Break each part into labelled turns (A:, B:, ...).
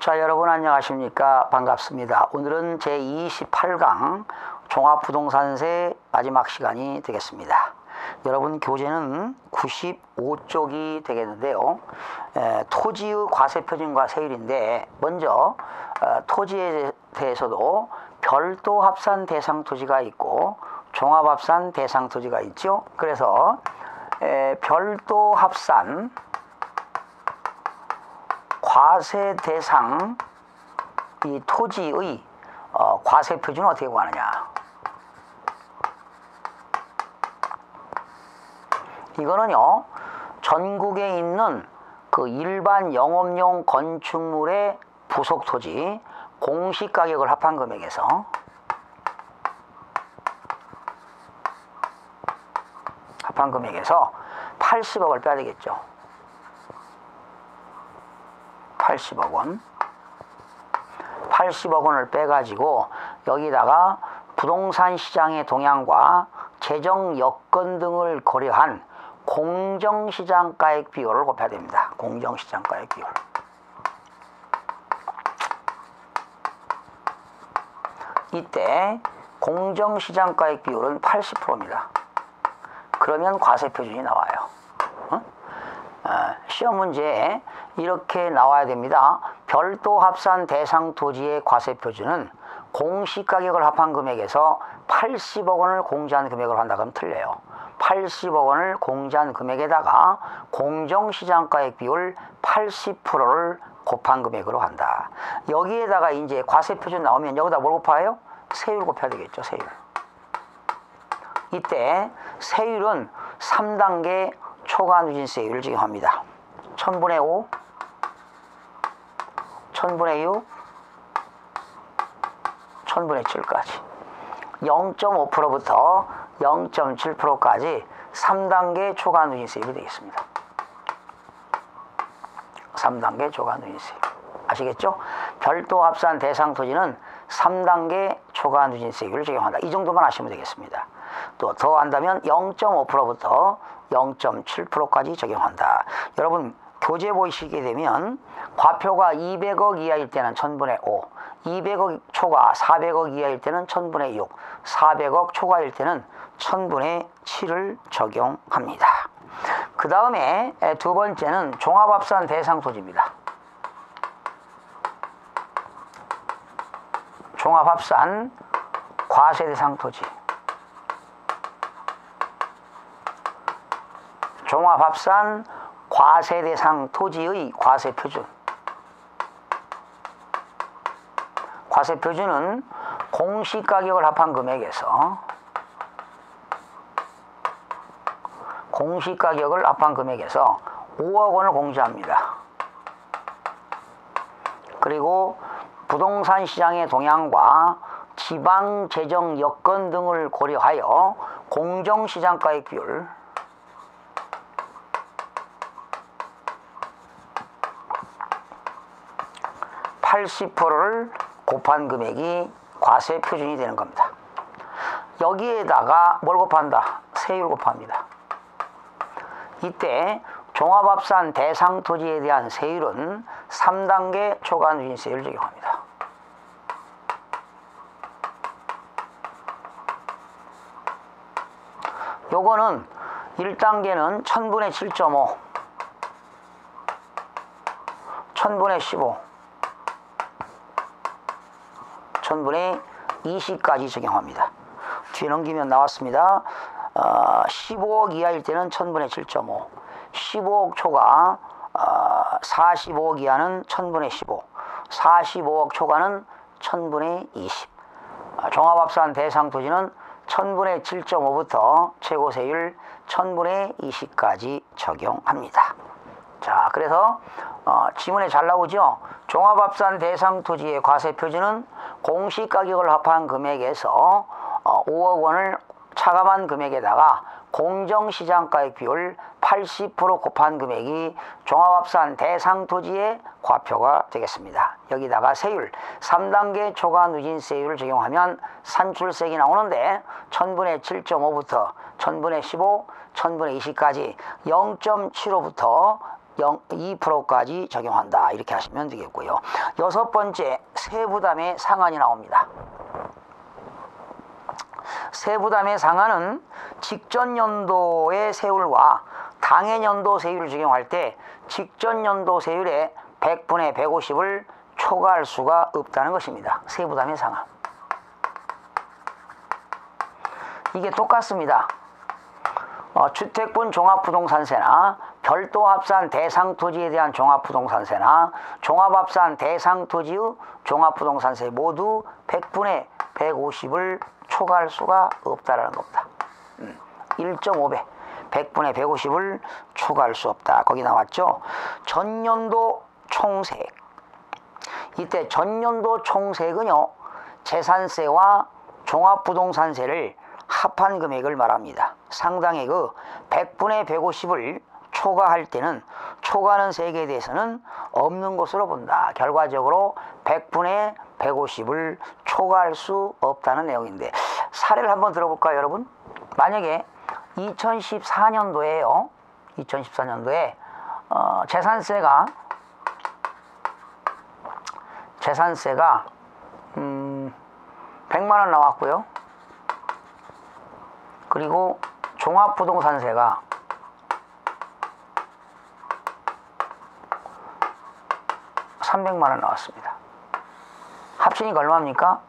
A: 자 여러분 안녕하십니까? 반갑습니다. 오늘은 제28강 종합부동산세 마지막 시간이 되겠습니다. 여러분 교재는 95쪽이 되겠는데요. 에, 토지의 과세표준과 세율인데 먼저 어, 토지에 대해서도 별도 합산 대상 토지가 있고 종합 합산 대상 토지가 있죠. 그래서 에, 별도 합산 과세 대상 이 토지의 어, 과세 표준은 어떻게 구하느냐? 이거는요 전국에 있는 그 일반 영업용 건축물의 부속 토지 공시 가격을 합한 금액에서 합한 금액에서 80억을 빼야 되겠죠. 80억 원. 80억 원을 빼가지고 여기다가 부동산 시장의 동향과 재정 여건 등을 고려한 공정시장가액 비율을 곱해야 됩니다. 공정시장가액 비율. 이때 공정시장가액 비율은 80%입니다. 그러면 과세표준이 나와요. 어? 어, 시험 문제에 이렇게 나와야 됩니다. 별도 합산 대상 토지의 과세 표준은 공시가격을 합한 금액에서 80억 원을 공제한 금액으로 한다 그러면 틀려요. 80억 원을 공제한 금액에다가 공정시장가액 비율 80%를 곱한 금액으로 한다. 여기에다가 이제 과세표준 나오면 여기다 뭘 곱해요? 세율 곱해야 되겠죠, 세율. 이때 세율은 3단계 초과 누진세율을 적용합니다. 1000분의 5, 1000분의 6, 1000분의 7까지 0.5%부터 0.7%까지 3단계 초과 누진세율이 되겠습니다. 3단계 초과 누진세율. 아시겠죠? 별도 합산 대상 토지는 3단계 초과 누진세율을 적용한다. 이 정도만 아시면 되겠습니다. 또 더 한다면 0.5%부터 0.7%까지 적용한다. 여러분 교재 보시게 되면 과표가 200억 이하일 때는 1000분의 5, 200억 초과 400억 이하일 때는 1000분의 6, 400억 초과일 때는 1000분의 7을 적용합니다. 그 다음에 두 번째는 종합합산 대상 토지입니다. 종합합산 과세 대상 토지. 종합합산 과세 대상 토지의 과세 표준. 과세 표준은 공시 가격을 합한 금액에서 공시 가격을 합한 금액에서 5억 원을 공제합니다. 그리고 부동산 시장의 동향과 지방 재정 여건 등을 고려하여 공정시장가액 비율 80%를 곱한 금액이 과세 표준이 되는 겁니다. 여기에다가 뭘 곱한다? 세율 곱합니다. 이때 종합합산 대상 토지에 대한 세율은 3단계 초과 누진세율을 적용합니다. 요거는 1단계는 1000분의 7.5 1000분의 15 1000분의 20까지 적용합니다. 뒤에 넘기면 나왔습니다. 어, 15억 이하일 때는 1000분의 7.5 15억 초과 어, 45억 이하는 1000분의 15 45억 초과는 1000분의 20 어, 종합합산 대상 토지는 1000분의 7.5부터 최고 세율 1000분의 20까지 적용합니다. 자, 그래서 어, 지문에 잘 나오죠? 종합합산 대상 토지의 과세 표준은 공시 가격을 합한 금액에서 어, 5억 원을 차감한 금액에다가 공정시장가액 비율 80% 곱한 금액이 종합합산 대상 토지의 과표가 되겠습니다. 여기다가 세율 3단계 초과 누진세율을 적용하면 산출세액이 나오는데 1000분의 7.5부터 1000분의 15, 1000분의 20까지 0.75부터 0, 2%까지 적용한다. 이렇게 하시면 되겠고요. 여섯 번째 세부담의 상한이 나옵니다. 세부담의 상한은 직전 연도의 세율과 당해 연도 세율을 적용할 때 직전 연도 세율의 100분의 150을 초과할 수가 없다는 것입니다. 세부담의 상한. 이게 똑같습니다. 어, 주택분 종합부동산세나 별도 합산 대상 토지에 대한 종합부동산세나 종합합산 대상 토지의 종합부동산세 모두 100분의 150을 초과할 수가 없다라는 겁니다. 음, 1.5배. 100분의 150을 초과할 수 없다. 거기 나왔죠. 전년도 총세액. 이때 전년도 총세액은요. 재산세와 종합부동산세를 합한 금액을 말합니다. 상당액의 그 100분의 150을 초과할 때는 초과하는 세액에 대해서는 없는 것으로 본다. 결과적으로 100분의 150을 초과할 수 없다는 내용인데 사례를 한번 들어볼까요, 여러분? 만약에 2014년도에요. 2014년도에 어, 재산세가 재산세가 음, 100만 원 나왔고요. 그리고 종합부동산세가 300만 원 나왔습니다. 합치니까 얼마입니까?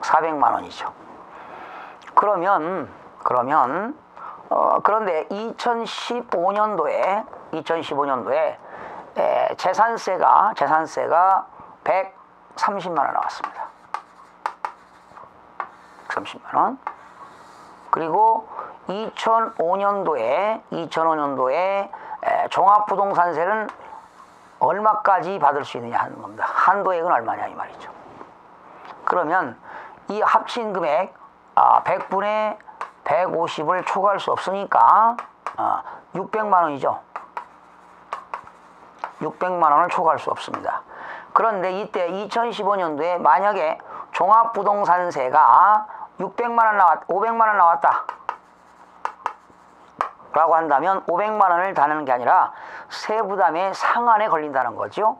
A: 400만 원이죠. 그러면 그러면 어, 그런데 2015년도에 2015년도에 에, 재산세가 재산세가 130만 원 나왔습니다. 30만 원. 그리고 2005년도에 2005년도에 종합부동산세는 얼마까지 받을 수 있느냐 하는 겁니다. 한도액은 얼마냐 이 말이죠. 그러면 이 합친 금액 아, 100분의 150을 초과할 수 없으니까 아, 600만 원이죠. 600만 원을 초과할 수 없습니다. 그런데 이때 2015년도에 만약에 종합부동산세가 600만 원 나왔, 500만 원 나왔다. 라고 한다면 500만 원을 다는 게 아니라 세부담의 상한에 걸린다는 거죠.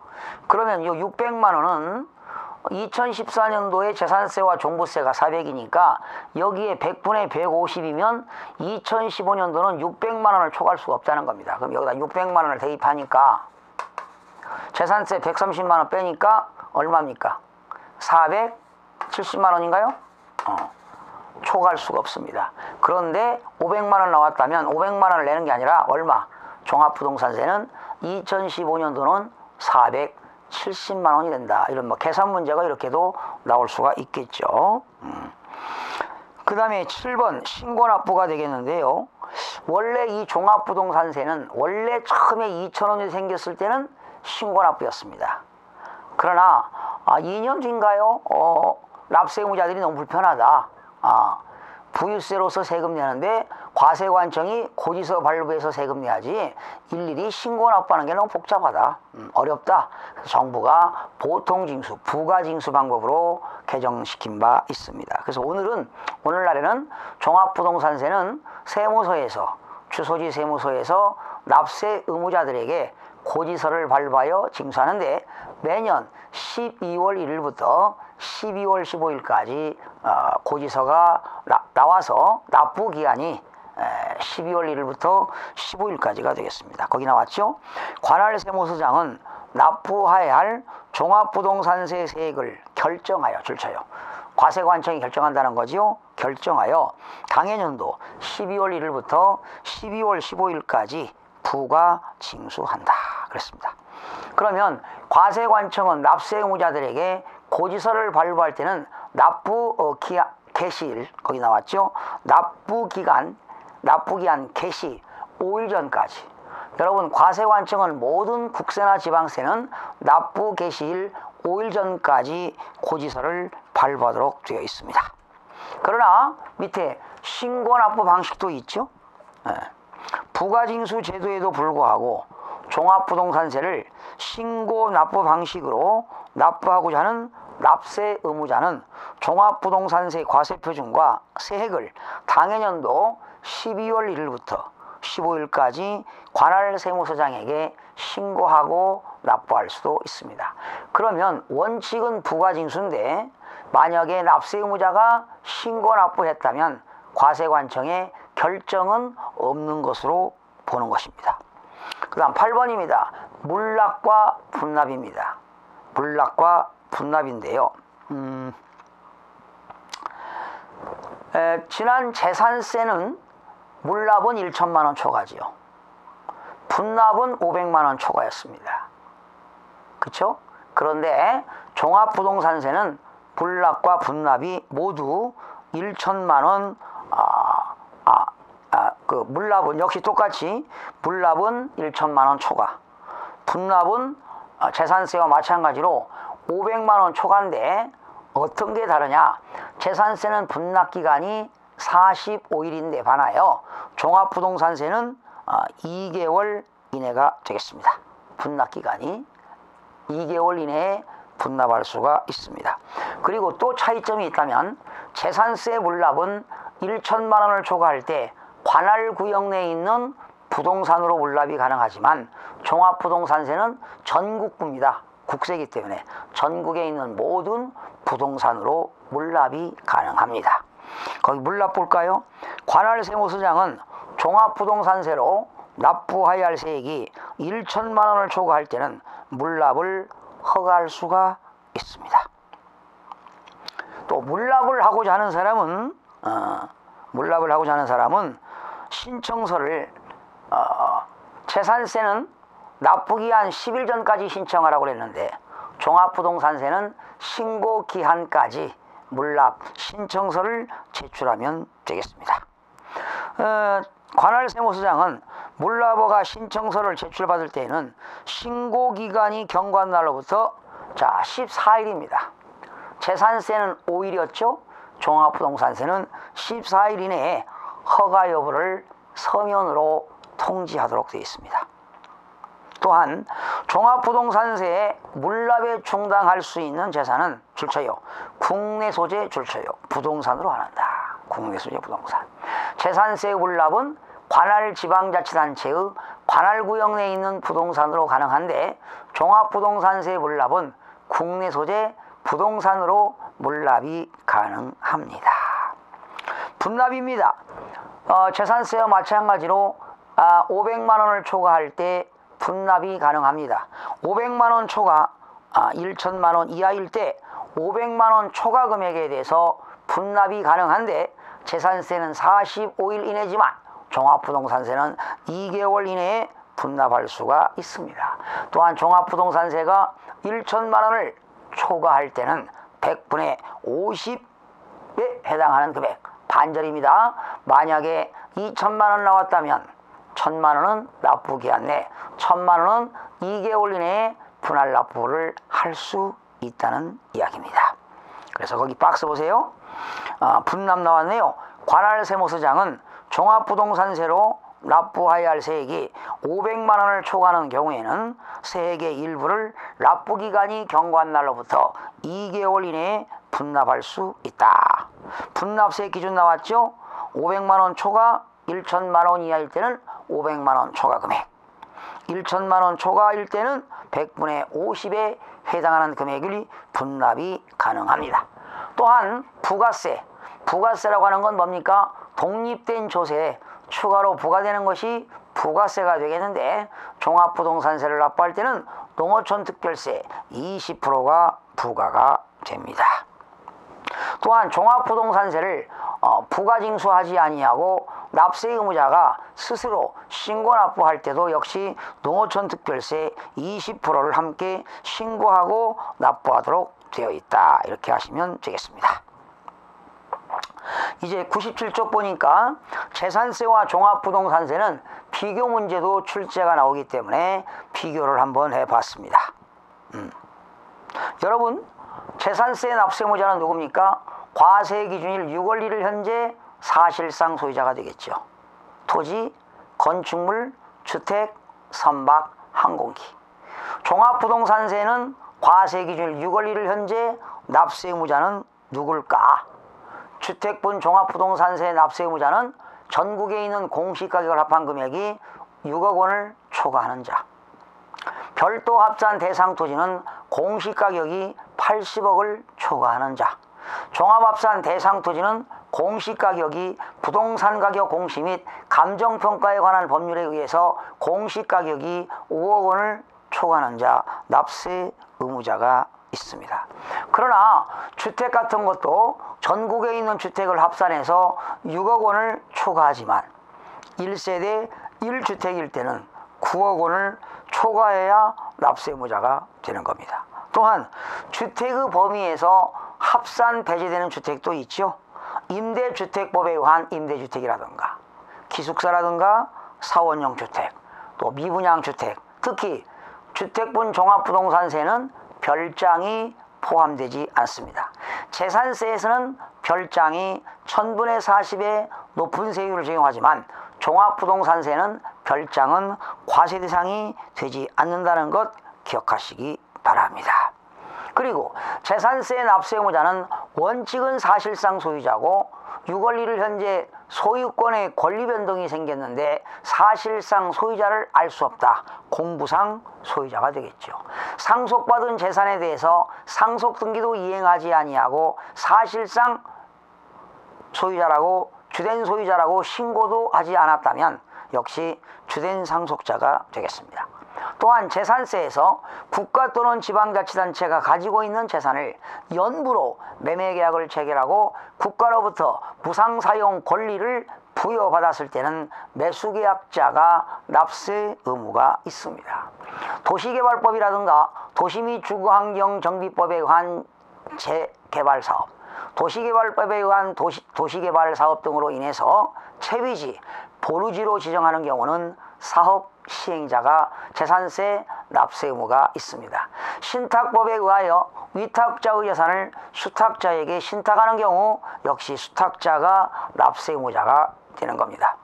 A: 그러면 이 600만 원은 2014년도에 재산세와 종부세가 400이니까 여기에 100분의 150이면 2015년도는 600만 원을 초과할 수가 없다는 겁니다. 그럼 여기다 600만 원을 대입하니까 재산세 130만 원 빼니까 얼마입니까? 470만 원인가요? 어. 초과할 수가 없습니다. 그런데 500만 원 나왔다면 500만 원을 내는 게 아니라 얼마? 종합부동산세는 2015년도는 470만 원이 된다. 이런 뭐 계산 문제가 이렇게도 나올 수가 있겠죠. 음. 그 다음에 7번 신고납부가 되겠는데요. 원래 이 종합부동산세는 원래 처음에 2천원이 생겼을 때는 신고납부였습니다. 그러나 아, 2년 뒤인가요? 어, 납세 의무자들이 너무 불편하다. 아, 부유세로서 세금 내는데 과세관청이 고지서 발부해서 세금 내야지 일일이 신고 납부하는 게 너무 복잡하다. 음, 어렵다. 정부가 보통징수 부가징수 방법으로 개정시킨 바 있습니다. 그래서 오늘은 오늘날에는 종합부동산세는 세무서에서 주소지 세무서에서 납세 의무자들에게 고지서를 발부하여 징수하는데 매년 12월 1일부터 12월 15일까지 어, 고지서가 나, 와서 납부 기한이 12월 1일부터 15일까지가 되겠습니다. 거기 나왔죠? 관할 세무서장은 납부해야 할 종합부동산세 세액을 결정하여 줄쳐요. 과세관청이 결정한다는 거지요. 결정하여 당해년도 12월 1일부터 12월 15일까지 부가 징수한다. 그랬습니다. 그러면 과세관청은 납세 의무자들에게 고지서를 발부할 때는 납부 어, 기한 개시일 거기 나왔죠. 납부 기간 납부 기한 개시 5일 전까지. 여러분 과세관청은 모든 국세나 지방세는 납부 개시일 5일 전까지 고지서를 발부하도록 되어 있습니다. 그러나 밑에 신고 납부 방식도 있죠. 네. 부가징수 제도에도 불구하고 종합부동산세를 신고 납부 방식으로 납부하고자 하는 납세 의무자는 종합부동산세 과세표준과 세액을 당해년도 12월 1일부터 15일까지 관할 세무서장에게 신고하고 납부할 수도 있습니다. 그러면 원칙은 부가징수인데 만약에 납세 의무자가 신고 납부했다면 과세관청의 결정은 없는 것으로 보는 것입니다. 그 다음 8번입니다. 물납과 분납입니다. 물납과 분납인데요. 음, 에, 지난 재산세는 물납은 1천만 원 초과지요. 분납은 500만 원 초과였습니다. 그렇죠? 그런데 종합부동산세는 물납과 분납이 모두 1천만 원 아, 아, 아, 그 물납은 역시 똑같이 물납은 1천만 원 초과, 분납은 아, 재산세와 마찬가지로 500만 원 초과인데 어떤 게 다르냐? 재산세는 분납 기간이 45일인데 반하여 종합부동산세는 2개월 아, 이내가 되겠습니다. 분납 기간이 2개월 이내에 분납할 수가 있습니다. 그리고 또 차이점이 있다면 재산세 물납은 1천만 원을 초과할 때 관할 구역 내에 있는 부동산으로 물납이 가능하지만 종합부동산세는 전국부입니다. 국세기 때문에 전국에 있는 모든 부동산으로 물납이 가능합니다. 거기 물납 볼까요? 관할세무서장은 종합부동산세로 납부하여야 할 세액이 1천만 원을 초과할 때는 물납을 허가할 수가 있습니다. 또 물납을 하고자 하는 사람은 어, 물납을 하고자 하는 사람은 신청서를 어, 재산세는 납부기 한 10일 전까지 신청하라고 그랬는데 종합부동산세는 신고 기한까지 물납 신청서를 제출하면 되겠습니다. 어, 관할 세무서장은 물납허가 신청서를 제출받을 때에는 신고기간이 경과한 날로부터 자 14일입니다. 재산세는 5일이었죠. 종합부동산세는 14일 이내에 허가 여부를 서면으로 통지하도록 되어 있습니다. 또한 종합부동산세에 물납에 충당할 수 있는 재산은 줄쳐요. 국내 소재 줄쳐요. 부동산으로 안 한다. 국내 소재 부동산. 재산세 물납은 관할 지방자치단체의 관할구역 내에 있는 부동산으로 가능한데 종합부동산세 물납은 국내 소재 부동산으로 물납이 가능합니다. 분납입니다. 어, 재산세와 마찬가지로 아, 500만 원을 초과할 때 분납이 가능합니다. 500만 원 초과 아, 1천만 원 이하일 때 500만 원 초과 금액에 대해서 분납이 가능한데 재산세는 45일 이내지만 종합부동산세는 2개월 이내에 분납할 수가 있습니다. 또한 종합부동산세가 1천만 원을 초과할 때는 100분의 50에 해당하는 금액 반절입니다. 만약에 2천만 원 나왔다면 1 천만 원은 납부 기한 내 1천만 원은 2개월 이내에 분할 납부를 할 수 있다는 이야기입니다. 그래서 거기 박스 보세요. 아, 분납 나왔네요. 관할세무서장은 종합부동산세로 납부하여야 할 세액이 500만 원을 초과하는 경우에는 세액의 일부를 납부 기간이 경과한 날로부터 2개월 이내에 분납할 수 있다. 분납세 기준 나왔죠? 500만 원 초과 1천만 원 이하일 때는 500만 원 초과 금액. 1천만 원 초과일 때는 100분의 50에 해당하는 금액이 분납이 가능합니다. 또한 부가세, 부가세라고 하는 건 뭡니까? 독립된 조세에 추가로 부과되는 것이 부가세가 되겠는데 종합부동산세를 납부할 때는 농어촌 특별세 20%가 부과가 됩니다. 또한 종합부동산세를 어, 부가징수하지 아니하고 납세 의무자가 스스로 신고 납부할 때도 역시 농어촌 특별세 20%를 함께 신고하고 납부하도록 되어 있다. 이렇게 하시면 되겠습니다. 이제 97쪽 보니까 재산세와 종합부동산세는 비교 문제도 출제가 나오기 때문에 비교를 한번 해봤습니다. 음. 여러분 재산세 납세무자는 누굽니까? 과세 기준일 6월 1일 현재 사실상 소유자가 되겠죠. 토지, 건축물, 주택, 선박, 항공기. 종합부동산세는 과세 기준일 6월 1일 현재 납세 의무자는 누굴까? 주택분 종합부동산세 납세 의무자는 전국에 있는 공시가격을 합한 금액이 6억 원을 초과하는 자 별도 합산 대상 토지는 공시가격이 80억을 초과하는 자 종합합산 대상 토지는 공시가격이 부동산 가격 공시 및 감정평가에 관한 법률에 의해서 공시가격이 5억 원을 초과하는 자 납세 의무자가 있습니다. 그러나 주택 같은 것도 전국에 있는 주택을 합산해서 6억 원을 초과하지만 1세대 1주택일 때는 9억 원을 초과해야 납세 의무자가 되는 겁니다. 또한 주택의 범위에서 합산 배제되는 주택도 있죠. 임대주택법에 의한 임대주택이라든가 기숙사라든가 사원형 주택 또 미분양 주택 특히 주택분 종합부동산세는 별장이 포함되지 않습니다. 재산세에서는 별장이 천분의 40의 높은 세율을 적용하지만 종합부동산세는 별장은 과세 대상이 되지 않는다는 것 기억하시기 바랍니다. 그리고 재산세 납세 의무자는 원칙은 사실상 소유자고 유권리를 현재 소유권의 권리 변동이 생겼는데 사실상 소유자를 알 수 없다. 공부상 소유자가 되겠죠. 상속받은 재산에 대해서 상속 등기도 이행하지 아니하고 사실상 소유자라고 주된 소유자라고 신고도 하지 않았다면 역시 주된 상속자가 되겠습니다. 또한 재산세에서 국가 또는 지방자치단체가 가지고 있는 재산을 연부로 매매계약을 체결하고 국가로부터 무상사용 권리를 부여받았을 때는 매수계약자가 납세 의무가 있습니다. 도시개발법이라든가 도시 및 주거환경정비법에 의한 재개발사업, 도시개발법에 의한 도시, 도시개발 사업 등으로 인해서 채비지, 보루지로 지정하는 경우는 사업 시행자가 재산세 납세 의무가 있습니다. 신탁법에 의하여 위탁자의 재산을 수탁자에게 신탁하는 경우 역시 수탁자가 납세 의무자가 되는 겁니다.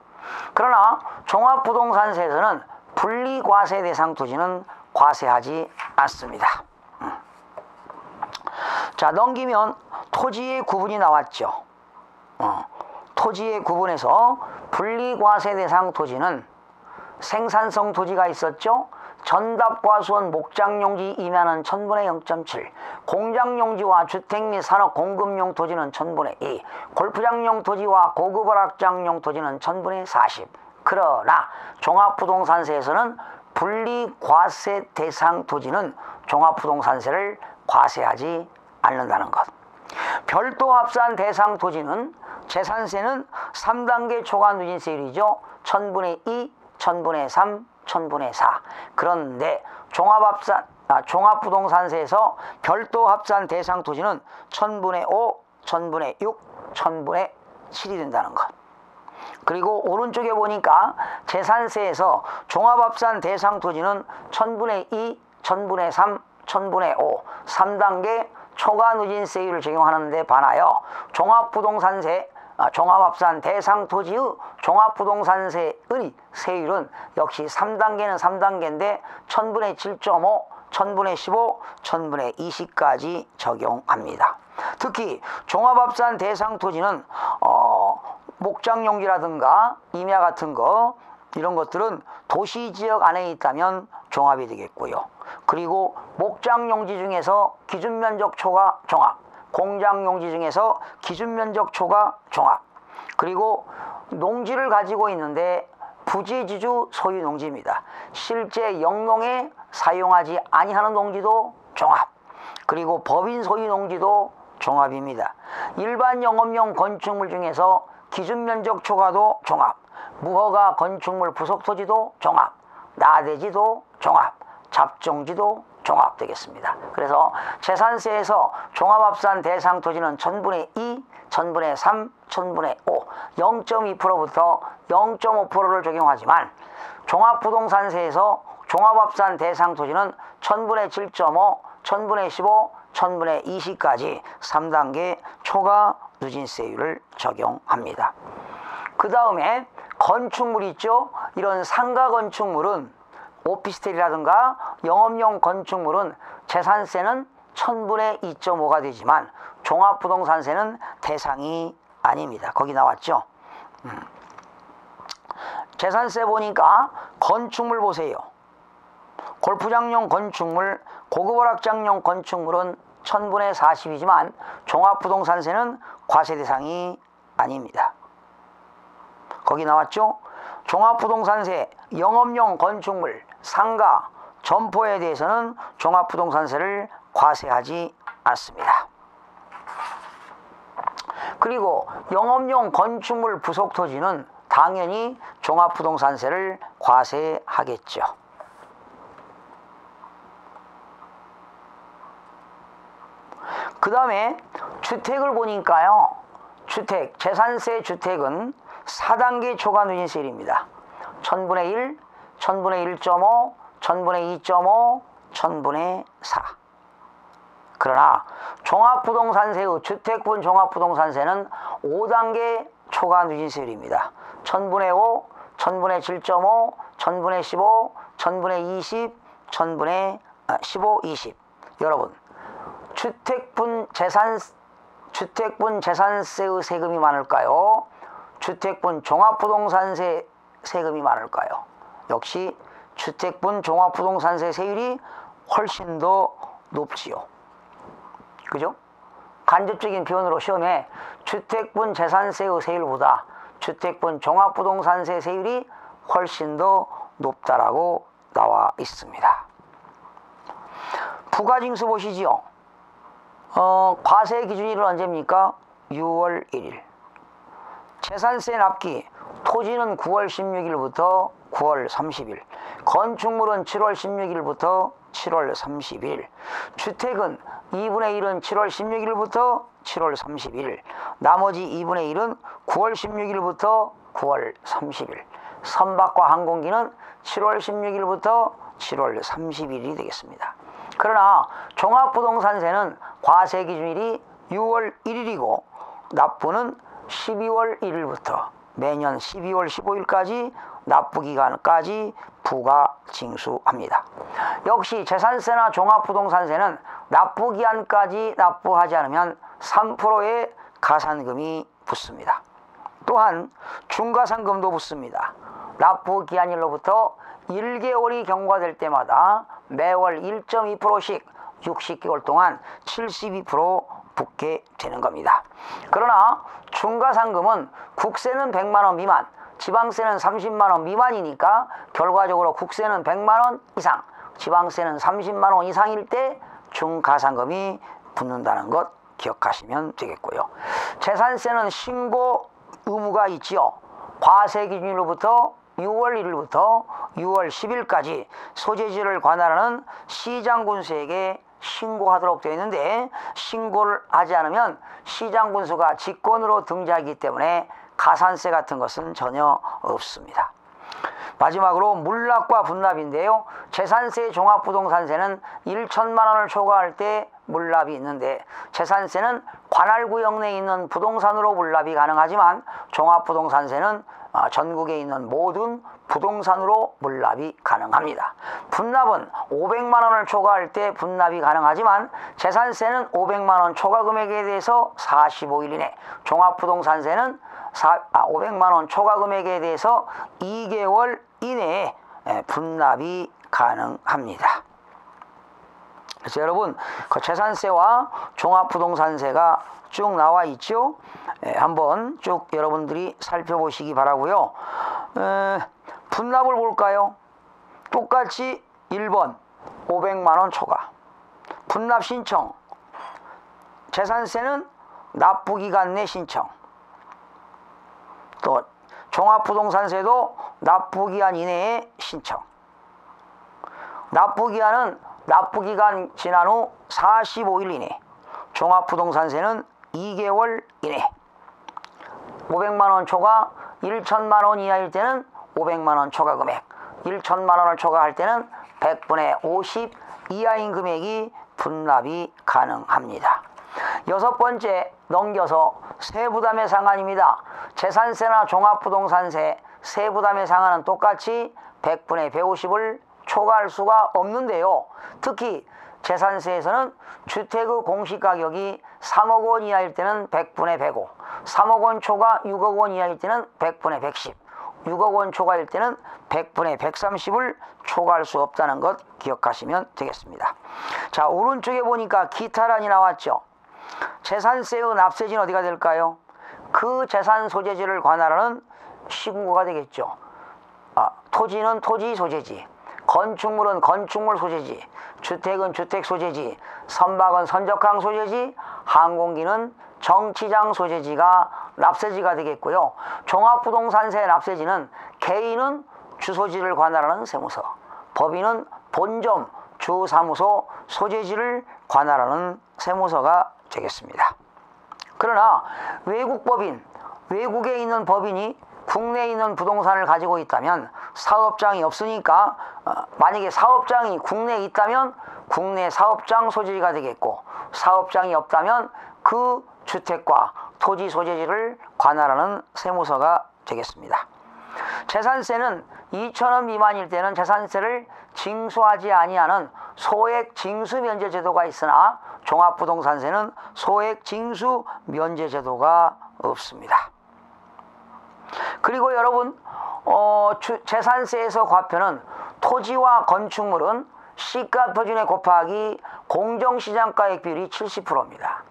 A: 그러나 종합부동산세에서는 분리과세 대상 토지는 과세하지 않습니다. 음. 자 넘기면 토지의 구분이 나왔죠. 어, 토지의 구분에서 분리과세 대상 토지는 생산성 토지가 있었죠. 전답과수원 목장용지 임야는 천분의 0.7 공장용지와 주택 및 산업 공급용 토지는 천분의 2 골프장용 토지와 고급 어락장용 토지는 천분의 40 그러나 종합부동산세에서는 분리과세 대상 토지는 종합부동산세를 과세하지 않는다는 것 별도 합산 대상 토지는 재산세는 3단계 초과 누진세율이죠 천분의 2 천분의 3, 천분의 4. 그런데 종합합산, 아, 종합부동산세에서 별도 합산 대상 토지는 천분의 5, 천분의 6, 천분의 7이 된다는 것. 그리고 오른쪽에 보니까 재산세에서 종합합산 대상 토지는 천분의 2, 천분의 3, 천분의 5, 3단계 초과 누진세율을 적용하는 데 반하여 종합부동산세 아, 종합합산 대상 토지의 종합부동산세의 세율은 역시 3단계는 3단계인데 1000분의 7.5, 1000분의 15, 1000분의 20까지 적용합니다. 특히 종합합산 대상 토지는 어, 목장용지라든가 임야 같은 거 이런 것들은 도시 지역 안에 있다면 종합이 되겠고요. 그리고 목장 용지 중에서 기준 면적 초과 종합 공장 용지 중에서 기준 면적 초과 종합 그리고 농지를 가지고 있는데 부지지주 소유 농지입니다. 실제 영농에 사용하지 아니하는 농지도 종합 그리고 법인 소유 농지도 종합입니다. 일반 영업용 건축물 중에서 기준 면적 초과도 종합 무허가 건축물 부속토지도 종합 나대지도 종합 잡종지도 종합되겠습니다. 그래서 재산세에서 종합합산 대상 토지는 천분의 2, 천분의 3, 천분의 5, 0.2%부터 0.5%를 적용하지만 종합부동산세에서 종합합산 대상 토지는 천분의 7.5, 천분의 15, 천분의 20까지 3단계 초과 누진세율을 적용합니다. 그 다음에 건축물 있죠? 이런 상가 건축물은 오피스텔이라든가 영업용 건축물은 재산세는 천분의 2.5가 되지만 종합부동산세는 대상이 아닙니다. 거기 나왔죠. 음. 재산세 보니까 건축물 보세요. 골프장용 건축물, 고급 오락장용 건축물은 천분의 40이지만 종합부동산세는 과세 대상이 아닙니다. 거기 나왔죠? 종합부동산세 영업용 건축물, 상가, 점포에 대해서는 종합부동산세를 과세하지 않습니다. 그리고 영업용 건축물 부속 토지는 당연히 종합부동산세를 과세하겠죠. 그 다음에 주택을 보니까요. 주택, 재산세 주택은 4단계 초과 누진세율입니다. 1000분의 1, 1000분의 1.5, 1000분의 2.5, 1000분의 4. 그러나 종합부동산세의 주택분 종합부동산세는 5단계 초과 누진세율입니다. 1000분의 5, 1000분의 7.5, 1000분의 15, 1000분의 20, 1000분의 15, 20. 여러분, 주택분 재산 주택분 재산세의 세금이 많을까요? 주택분 종합부동산세 세금이 많을까요? 역시 주택분 종합부동산세 세율이 훨씬 더 높지요. 그죠? 간접적인 표현으로 시험에 주택분 재산세의 세율보다 주택분 종합부동산세 세율이 훨씬 더 높다라고 나와 있습니다. 부가징수 보시지요. 어, 과세 기준일은 언제입니까? 6월 1일. 재산세 납기 토지는 9월 16일부터 9월 30일. 건축물은 7월 16일부터 7월 30일. 주택은 2분의 1은 7월 16일부터 7월 30일. 나머지 2분의 1은 9월 16일부터 9월 30일. 선박과 항공기는 7월 16일부터 7월 30일이 되겠습니다. 그러나 종합부동산세는 과세 기준일이 6월 1일이고 납부는 12월 1일부터 매년 12월 15일까지 납부 기간까지 부가 징수합니다. 역시 재산세나 종합부동산세는 납부 기한까지 납부하지 않으면 3%의 가산금이 붙습니다. 또한 중과상금도 붙습니다. 납부 기한일로부터 1개월이 경과될 때마다 매월 1.2%씩 60개월 동안 72% 붙게 되는 겁니다. 그러나 중과상금은 국세는 100만원 미만, 지방세는 30만원 미만이니까 결과적으로 국세는 100만원 이상, 지방세는 30만원 이상일 때 중가상금이 붙는다는 것 기억하시면 되겠고요. 재산세는 신고 의무가 있지요. 과세 기준일로부터 6월 1일부터 6월 10일까지 소재지를 관할하는 시장군수에게 신고하도록 되어 있는데 신고를 하지 않으면 시장 군수가 직권으로 등재하기 때문에 가산세 같은 것은 전혀 없습니다. 마지막으로 물납과 분납인데요. 재산세 종합부동산세는 1천만 원을 초과할 때 물납이 있는데 재산세는 관할구역 내에 있는 부동산으로 물납이 가능하지만 종합부동산세는 아, 전국에 있는 모든 부동산으로 물납이 가능합니다. 분납은 500만 원을 초과할 때 분납이 가능하지만 재산세는 500만 원 초과 금액에 대해서 45일 이내, 종합부동산세는 500만 원 초과 금액에 대해서 2개월 이내에 분납이 가능합니다. 그래서 여러분 그 재산세와 종합부동산세가 쭉 나와 있죠. 예, 한번 쭉 여러분들이 살펴보시기 바라고요. 에, 분납을 볼까요? 똑같이 1번 500만원 초과. 분납 신청. 재산세는 납부기간 내 신청. 또 종합부동산세도 납부기한 이내에 신청. 납부기한은 납부기간 지난 후 45일 이내. 종합부동산세는 2개월 이내. 500만원 초과 1천만원 이하일 때는 500만 원 초과 금액 1천만 원을 초과할 때는 100분의 50 이하인 금액이 분납이 가능합니다. 여섯 번째 넘겨서 세부담의 상한입니다. 재산세나 종합부동산세 세부담의 상한은 똑같이 100분의 150을 초과할 수가 없는데요. 특히 재산세에서는 주택의 공시가격이 3억 원 이하일 때는 100분의 105, 3억 원 초과 6억 원 이하일 때는 100분의 110, 6억 원 초과일 때는 100분의 130을 초과할 수 없다는 것 기억하시면 되겠습니다. 자, 오른쪽에 보니까 기타란이 나왔죠. 재산세의 납세지는 어디가 될까요? 그 재산 소재지를 관할하는 시군구가 되겠죠. 아, 토지는 토지 소재지, 건축물은 건축물 소재지, 주택은 주택 소재지, 선박은 선적항 소재지, 항공기는 정치장 소재지가 납세지가 되겠고요. 종합부동산세 납세지는 개인은 주소지를 관할하는 세무서, 법인은 본점, 주사무소, 소재지를 관할하는 세무서가 되겠습니다. 그러나 외국 법인, 외국에 있는 법인이 국내에 있는 부동산을 가지고 있다면 사업장이 없으니까 어, 만약에 사업장이 국내에 있다면 국내 사업장 소재지가 되겠고 사업장이 없다면 그 주택과 토지 소재지를 관할하는 세무서가 되겠습니다. 재산세는 2천원 미만일 때는 재산세를 징수하지 아니하는 소액 징수 면제 제도가 있으나 종합부동산세는 소액 징수 면제 제도가 없습니다. 그리고 여러분 어, 주, 재산세에서 과표는 토지와 건축물은 시가 표준에 곱하기 공정시장가액 비율이 70%입니다.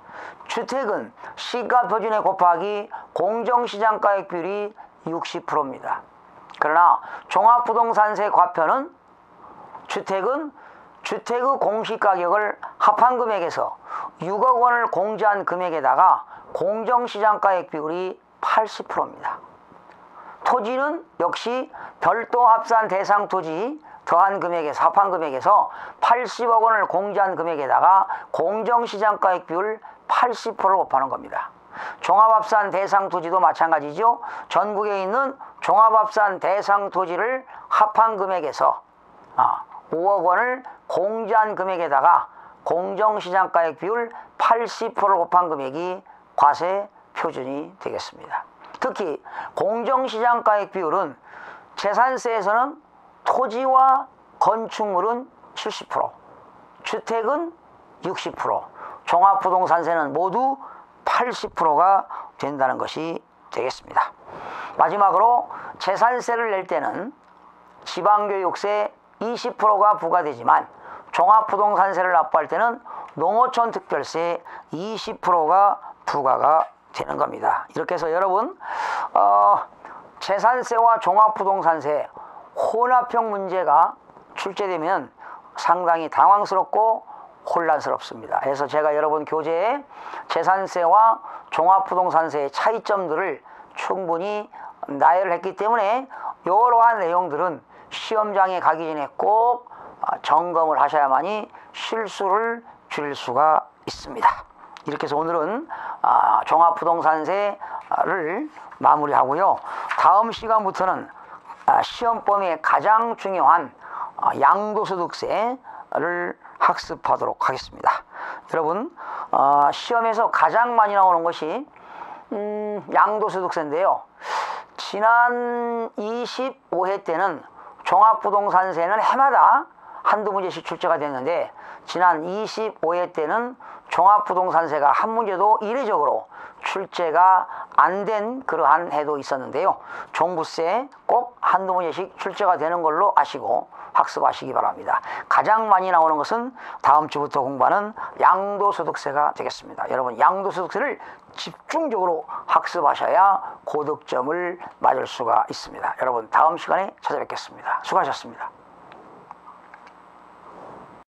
A: 주택은 시가 표준에 곱하기 공정시장가액 비율이 60%입니다. 그러나 종합부동산세 과표는 주택은 주택의 공시가격을 합한 금액에서 6억 원을 공제한 금액에다가 공정시장가액 비율이 80%입니다. 토지는 역시 별도 합산 대상 토지 더한 금액에서 합한 금액에서 80억 원을 공제한 금액에다가 공정시장가액 비율 80%를 곱하는 겁니다. 종합합산 대상 토지도 마찬가지죠. 전국에 있는 종합합산 대상 토지를 합한 금액에서 5억 원을 공제한 금액에다가 공정시장가액 비율 80%를 곱한 금액이 과세 표준이 되겠습니다. 특히 공정시장가액 비율은 재산세에서는 토지와 건축물은 70%, 주택은 60%, 종합부동산세는 모두 80%가 된다는 것이 되겠습니다. 마지막으로 재산세를 낼 때는 지방교육세 20%가 부과되지만 종합부동산세를 납부할 때는 농어촌 특별세 20%가 부과가 되는 겁니다. 이렇게 해서 여러분 어, 재산세와 종합부동산세 혼합형 문제가 출제되면 상당히 당황스럽고 혼란스럽습니다. 그래서 제가 여러분 교재에 재산세와 종합부동산세의 차이점들을 충분히 나열을 했기 때문에 이러한 내용들은 시험장에 가기 전에 꼭 점검을 하셔야만이 실수를 줄일 수가 있습니다. 이렇게 해서 오늘은 아, 종합부동산세를 마무리하고요. 다음 시간부터는 아, 시험 범위에 가장 중요한 아, 양도소득세를 학습하도록 하겠습니다. 여러분 시험에서 가장 많이 나오는 것이 음, 양도소득세인데요. 지난 25회 때는 종합부동산세는 해마다 한두 문제씩 출제가 됐는데 지난 25회 때는 종합부동산세가 한 문제도 이례적으로 출제가 안 된 그러한 해도 있었는데요. 종부세 꼭 한두 문제씩 출제가 되는 걸로 아시고 학습하시기 바랍니다. 가장 많이 나오는 것은 다음 주부터 공부하는 양도소득세가 되겠습니다. 여러분 양도소득세를 집중적으로 학습하셔야 고득점을 맞을 수가 있습니다. 여러분 다음 시간에 찾아뵙겠습니다. 수고하셨습니다.